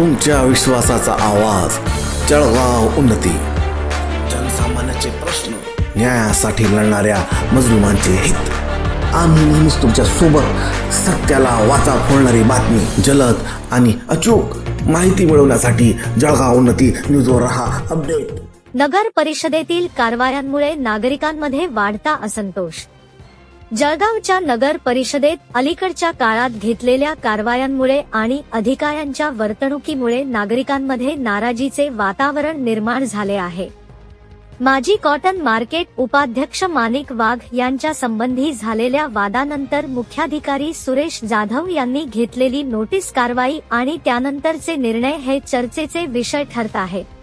तुमच्या विश्वासाचा आवाज. जळगाव उन्नती. जनसामान्याचे प्रश्न न्यायासाठी लढणाऱ्या मजलुमांचे हित. आम्ही नेहमीच तुमच्यासोबत सत्याला वाचा फोडणारी बातमी जलद आणि अचूक माहिती मिळवण्यासाठी जळगाव उन्नती न्यूजवर रहा अपडेट. नगर परिषदेतील कारवायांमुळे नागरिकांमध्ये वाढता असंतोष. जळगावच्या नगर परिषदेत अलीकडच्या काळात घेतलेल्या कारवायांमुळे आणि अधिकाऱ्यांच्या वर्तणुकीमुळे नागरिकांमध्ये नाराजीचे वातावरण निर्माण झाले आहे. माजी कॉटन मार्केट उपाध्यक्ष मानिक वाघ यांच्या संबंधी झालेल्या वादानंतर मुख्याधिकारी सुरेश जाधव यांनी घेतलेली नोटीस कारवाई आणि त्यानंतरचे निर्णय हे चर्चेचे विषय ठरत आहेत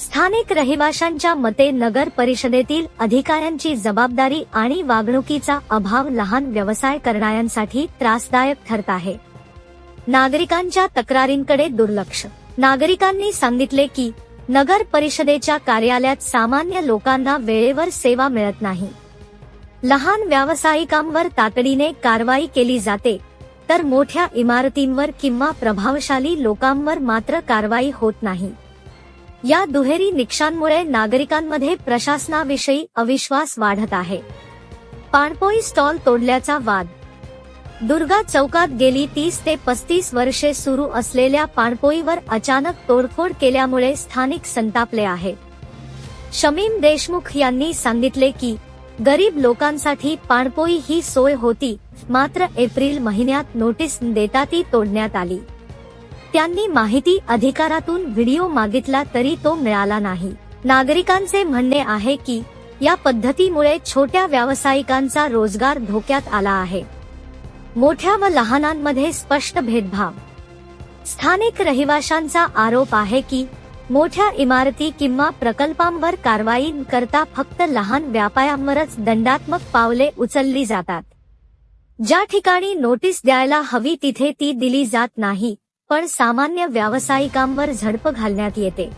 स्थानिक रहिवाशांच्या मते नगर परिषदेतील अधिकाऱ्यांची जबाबदारी आणि वागणुकीचा अभाव लहान व्यवसाय करणाऱ्यांसाठी त्रासदायक ठरत आहे. नागरिकांच्या तक्रारींकडे दुर्लक्ष. नागरिकांनी सांगितले की नगर परिषदेच्या कार्यालयात सामान्य लोकांना वेळेवर सेवा मिळत नाही. लहान व्यावसायिकांवर तातडीने कारवाई केली जाते तर मोठ्या इमारतींवर किंवा प्रभावशाली लोकांवर मात्र कारवाई होत नाही. या दुहेरी निकषांमुळे नागरिकांमध्ये प्रशासनाविषयी अविश्वास वाढत आहे. पाणपोई स्टॉल तोडल्याचा वाद. दुर्गा चौकात गेली तीस ते पस्तीस वर्षे सुरू असलेल्या पाणपोईवर अचानक तोडफोड केल्यामुळे स्थानिक संतापले आहे. शमीम देशमुख यांनी सांगितले की गरीब लोकांसाठी पाणपोई ही सोय होती मात्र एप्रिल महिन्यात नोटीस देता ती तोडण्यात आली. त्यांनी माहिती अधिकारातून व्हिडिओ मागितला तरी तो मिळाला नाही. नागरिकांचे म्हणणे आहे की या पद्धतीमुळे छोट्या व्यावसायिकांचा रोजगार धोक्यात आला आहे. मोठ्या व लहानांमध्ये स्पष्ट भेदभाव. स्थानिक रहिवाशांचा आरोप आहे की मोठ्या इमारती किंवा प्रकल्पांवर कारवाई करता फक्त लहान व्यापाऱ्यांवरच दंडात्मक पावले उचलली जातात. ज्या ठिकाणी नोटीस द्यायला हवी तिथे ती दिली जात नाही. पण सामान्य व्यावसायिकांवर झडप घालण्यात येते.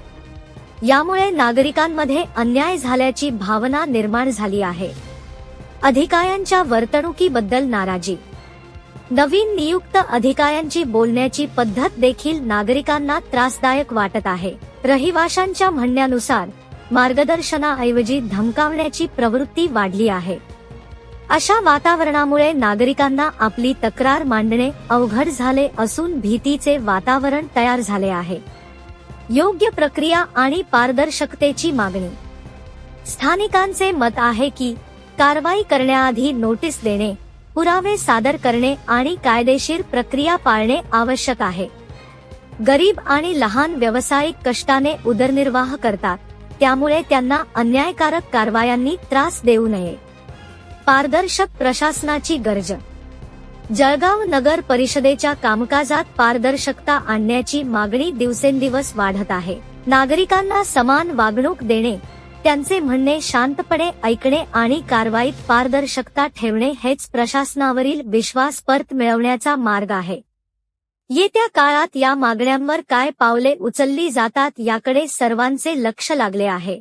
यामुळे नागरिकांमध्ये अन्याय झाल्याची भावना निर्माण झाली आहे. अधिकाऱ्यांच्या वर्तणुकीबद्दल नाराजी. नवीन नियुक्त अधिकाऱ्यांची बोलण्याची पद्धत देखील नागरिकांना त्रासदायक वाटत आहे. रहिवाशांच्या म्हणण्यानुसार मार्गदर्शनाऐवजी धमकावण्याची प्रवृत्ती वाढली आहे. अशा वातावरणामुळे नागरिकांना आपली तक्रार मांडणे अवघड झाले असून भीतीचे वातावरण तयार झाले आहे. योग्य प्रक्रिया आणि पारदर्शकतेची मागणी. स्थानिकांचे मत आहे की कारवाई करण्याआधी नोटीस देणे पुरावे सादर करणे आणि कायदेशीर प्रक्रिया पाळणे आवश्यक आहे. गरीब आणि लहान व्यावसायिक कष्टाने उदरनिर्वाह करतात त्यामुळे त्यांना अन्यायकारक कारवायांनी त्रास देऊ नये. पारदर्शक प्रशासनाची गरज. जळगाव नगर परिषदेच्या कामकाजात पारदर्शकता आणण्याची मागणी दिवसेंदिवस वाढत आहे. नागरिकांना समान वागणूक देणे त्यांचे म्हणणे शांतपणे ऐकणे आणि कारवाईत पारदर्शकता ठेवणे हेच प्रशासनावरील विश्वास परत मिळवण्याचा मार्ग आहे. येत्या काळात या मागण्यांवर काय पावले उचलली जातात याकडे सर्वांचे लक्ष लागले आहे.